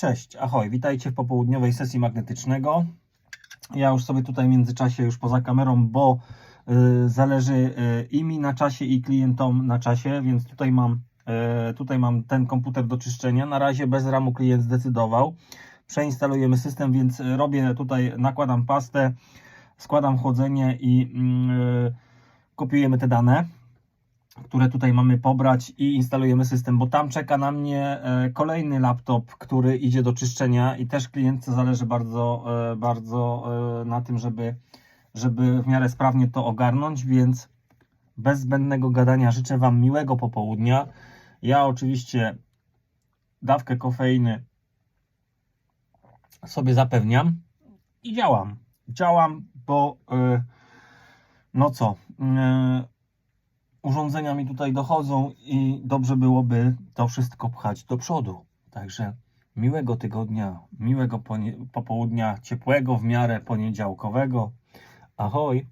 Cześć, ahoj, witajcie w popołudniowej sesji magnetycznego. Ja już sobie tutaj w międzyczasie, już poza kamerą, bo y, zależy y, i mi na czasie, i klientom na czasie, więc tutaj mam, y, tutaj mam ten komputer do czyszczenia. Na razie bez ramu klient zdecydował. Przeinstalujemy system, więc y, robię tutaj, nakładam pastę, składam chłodzenie i y, kopiujemy te dane które tutaj mamy pobrać i instalujemy system, bo tam czeka na mnie e, kolejny laptop, który idzie do czyszczenia i też klientce zależy bardzo, e, bardzo e, na tym, żeby, żeby w miarę sprawnie to ogarnąć, więc bez zbędnego gadania życzę Wam miłego popołudnia. Ja oczywiście dawkę kofeiny sobie zapewniam i działam. Działam, bo no co, urządzenia mi tutaj dochodzą i dobrze byłoby to wszystko pchać do przodu. Także miłego tygodnia, miłego popołudnia, ciepłego w miarę poniedziałkowego. Ahoj.